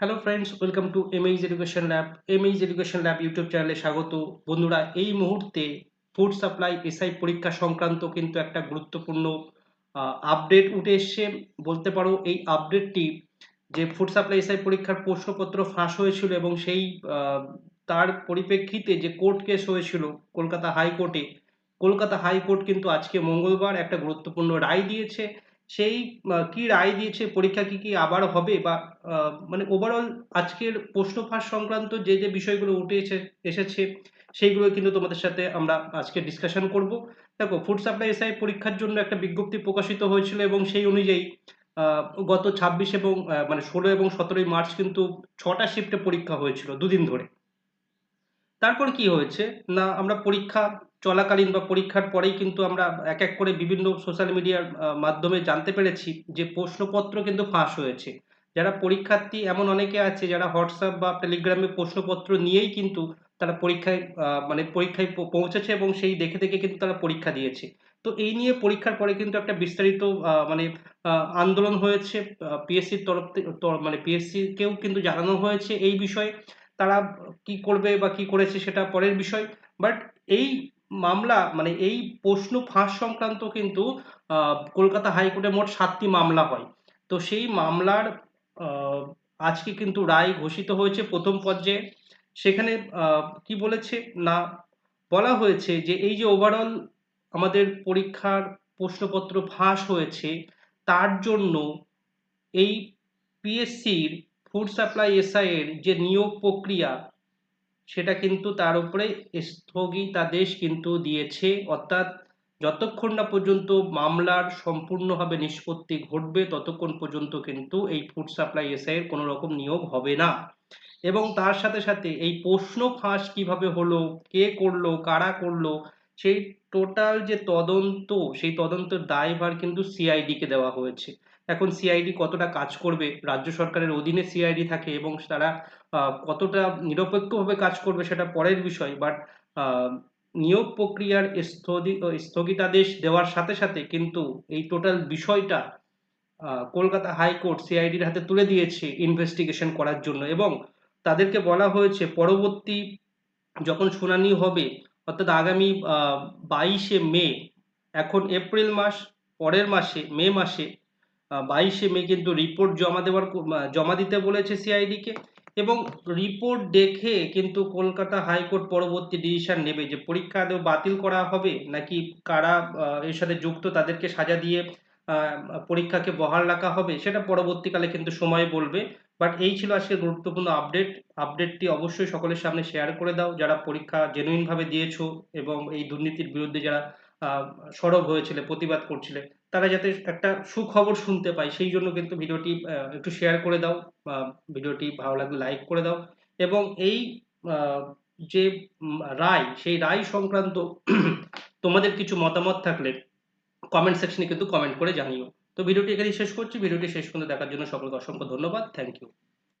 Hello friends welcome to এমএইজ education lab এমএইজ education lab YouTube চ্যানেলে স্বাগত। বন্ধুরা, এই মুহূর্তে ফুড সাপ্লাই এসআই পরীক্ষা সংক্রান্ত কিন্তু একটা গুরুত্বপূর্ণ আপডেট উঠে এসছে। বলতে পারো, এই আপডেটটি যে ফুড সাপ্লাই এসআই পরীক্ষার প্রশ্নপত্র ফাঁস হয়েছিল এবং সেই তার পরিপ্রেক্ষিতে যে কোর্ট কেস হয়েছিল কলকাতা হাইকোর্টে, কলকাতা হাইকোর্ট কিন্তু আজকে মঙ্গলবার একটা গুরুত্বপূর্ণ রায় দিয়েছে। সেই কি রায় দিয়েছে, পরীক্ষা কি কি আবার হবে বা মানে ওভারঅল আজকের প্রশ্ন ফাঁস সংক্রান্ত যে যে বিষয়গুলো উঠে এসে- এসেছে, সেইগুলো কিন্তু তোমাদের সাথে আমরা আজকে ডিসকাশন করব। দেখো ফুড সাপ্লাই এসআই পরীক্ষার জন্য একটা বিজ্ঞপ্তি প্রকাশিত হয়েছিল এবং সেই অনুযায়ী গত ছাব্বিশ এবং মানে ষোলো এবং সতেরোই মার্চ কিন্তু ছটা শিফটে পরীক্ষা হয়েছিল দুদিন ধরে। তারপর কি হয়েছে? না, আমরা পরীক্ষা চলাকালীন বা পরীক্ষার পরেই কিন্তু আমরা এক এক করে বিভিন্ন সোশ্যাল মিডিয়ার মাধ্যমে জানতে পেরেছি যে প্রশ্নপত্র কিন্তু ফাঁস হয়েছে। যারা পরীক্ষার্থী এমন অনেকে আছে যারা হোয়াটসঅ্যাপ বা টেলিগ্রামে প্রশ্নপত্র নিয়েই কিন্তু তারা পরীক্ষায় মানে পরীক্ষায় পৌঁছেছে এবং সেই দেখে দেখে কিন্তু তারা পরীক্ষা দিয়েছে। তো এই নিয়ে পরীক্ষার পরে কিন্তু একটা বিস্তারিত মানে আন্দোলন হয়েছে পিএসসির তরফ মানে পিএসসি কেও কিন্তু জানানো হয়েছে এই বিষয়ে। তারা কি করবে বা কি করেছে সেটা পরের বিষয়। বাট এই মামলা মানে এই প্রশ্ন ফাঁস সংক্রান্ত কিন্তু কলকাতা হাইকোর্টে মোট সাতটি মামলা হয়। তো সেই মামলার আজকে কিন্তু রায় ঘোষিত হয়েছে প্রথম পর্যায়ে। সেখানে কি বলেছে? না, বলা হয়েছে যে এই যে ওভারঅল আমাদের পরীক্ষার প্রশ্নপত্র ফাঁস হয়েছে, তার জন্য এই পিএসসির ফুড সাপ্লাই এসআই এর যে নিয়োগ প্রক্রিয়া সেটা কিন্তু তার উপরে স্থগিতাদেশ কিন্তু দিয়েছে। অর্থাৎ যতক্ষণ না পর্যন্ত মামলার সম্পূর্ণভাবে নিষ্পত্তি ঘটবে, ততক্ষণ পর্যন্ত কিন্তু এই ফুড সাপ্লাই এসআই এর কোনো রকম নিয়োগ হবে না। এবং তার সাথে সাথে এই প্রশ্ন ফাঁস কীভাবে হলো, কে করল, কারা করল সেই টোটাল যে তদন্ত, সেই তদন্তের দায়ভার কিন্তু সিআইডি কে দেওয়া হয়েছে। এখন সিআইডি কতটা কাজ করবে, রাজ্য সরকারের অধীনে সিআইডি থাকে এবং তারা কতটা নিরপেক্ষভাবে কাজ করবে সেটা পরের বিষয় বাট নিয়োগ প্রক্রিয়ার স্থগিতাদেশ দেওয়ার সাথে সাথে কিন্তু এই টোটাল বিষয়টা কলকাতা হাইকোর্ট সিআইডির হাতে তুলে দিয়েছে ইনভেস্টিগেশন করার জন্য এবং তাদেরকে বলা হয়েছে পরবর্তী যখন শুনানি হবে অর্থাৎ আগামী বাইশে মে, এখন এপ্রিল মাস, পরের মাসে, মে মাসে বাইশে মে কিন্তু রিপোর্ট জমা দেওয়ার জমা দিতে বলেছে সিআইডিকে এবং রিপোর্ট দেখে কিন্তু কলকাতা হাইকোর্ট পরবর্তী ডিসিশন নেবে যে পরীক্ষা আদৌ বাতিল করা হবে নাকি কারা এর সাথে যুক্ত তাদেরকে সাজা দিয়ে পরীক্ষাকে বহাল রাখা হবে সেটা পরবর্তীকালে কিন্তু সময় বলবে। বাট এই ছিল আজকে গুরুত্বপূর্ণ আপডেট আপডেটটি অবশ্যই সকলের সামনে শেয়ার করে দাও। যারা পরীক্ষা জেনুইন ভাবে দিয়েছ এবং এই দুর্নীতির বিরুদ্ধে যারা সরব হয়েছিলে, প্রতিবাদ করছিলে, তারা যাতে একটা সুখবর শুনতে পায়। সেই জন্য কিন্তু ভিডিওটি একটু শেয়ার করে দাও ভিডিওটি ভালো লাগলে লাইক করে দাও। এবং এই যে রায়, সেই রায় সংক্রান্ত তোমাদের কিছু মতামত থাকলে কমেন্ট সেকশনে কিন্তু কমেন্ট করে জানিও। তো ভিডিওটি এখানেই শেষ করছি। ভিডিওটি শেষ পর্যন্ত দেখার জন্য সকলকে অসংখ্য ধন্যবাদ। Thank you